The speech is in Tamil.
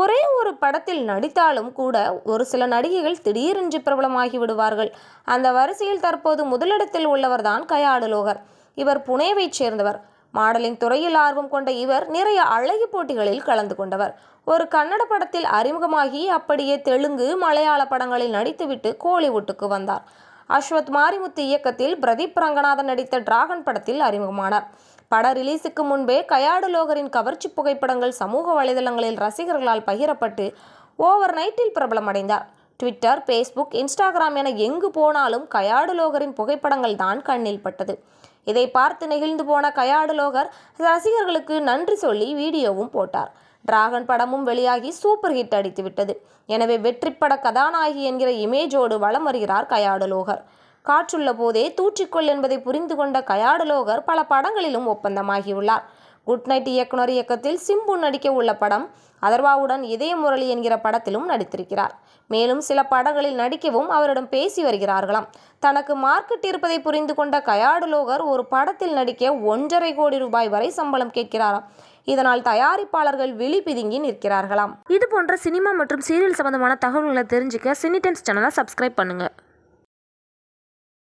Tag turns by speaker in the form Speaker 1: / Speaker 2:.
Speaker 1: ஒரே ஒரு படத்தில் நடித்தாலும் கூட ஒரு சில நடிகைகள் திடீரென்று பிரபலமாகி விடுவார்கள். அந்த வரிசையில் தற்போது முதலிடத்தில் உள்ளவர்தான் கயாடுலோகர் இவர் புனேவைச் சேர்ந்தவர். மாடலிங் துறையில் ஆர்வம் கொண்ட இவர் நிறைய அழகி போட்டிகளில் கலந்து கொண்டவர். ஒரு கன்னட படத்தில் அறிமுகமாகி அப்படியே தெலுங்கு மலையாள படங்களில் நடித்துவிட்டு கோலிவுட்டுக்கு வந்தார். அஸ்வத் மாரிமுத்து இயக்கத்தில் பிரதீப் ரங்கநாதன் நடித்த டிராகன் படத்தில் அறிமுகமானார். பட ரிலீஸுக்கு முன்பே கயாடு லோகரின் கவர்ச்சி புகைப்படங்கள் சமூக வலைதளங்களில் ரசிகர்களால் பகிரப்பட்டு ஓவர் நைட்டில் பிரபலமடைந்தார். ட்விட்டர் ஃபேஸ்புக் இன்ஸ்டாகிராம் என எங்கு போனாலும் கயாடு லோகரின் புகைப்படங்கள் தான் கண்ணில் பட்டது. இதை பார்த்து நெகிழ்ந்து போன கயாடு லோகர் ரசிகர்களுக்கு நன்றி சொல்லி வீடியோவும் போட்டார். டிராகன் படமும் வெளியாகி சூப்பர் ஹிட் அடித்து விட்டது எனவே வெற்றிப்பட கதாநாயகி என்கிற இமேஜோடு வலம் வருகிறார் கயாடு லோகர். காற்றுள்ள போதே தூற்றிக்கொள் என்பதை புரிந்து கொண்ட கயாடலோகர் பல படங்களிலும் ஒப்பந்தமாகியுள்ளார். குட் நைட் இயக்குனர் இயக்கத்தில் சிம்பு நடிக்க உள்ள படம் அதர்வாவுடன் இதய முரளி என்கிற படத்திலும் நடித்திருக்கிறார். மேலும் சில படங்களில் நடிக்கவும் அவரிடம் பேசி வருகிறார்களாம். தனக்கு மார்க்கெட் இருப்பதை புரிந்து கொண்ட கயாடுலோகர் ஒரு படத்தில் நடிக்க ஒன்றரை கோடி ரூபாய் வரை சம்பளம் கேட்கிறாராம். இதனால் தயாரிப்பாளர்கள் வெளி பிதுங்கி நிற்கிறார்களாம். இது போன்ற சினிமா மற்றும் சீரியல் சம்பந்தமான தகவல்களை தெரிஞ்சுக்க சினி டைம்ஸ் சேனலை சப்ஸ்கிரைப் பண்ணுங்கள்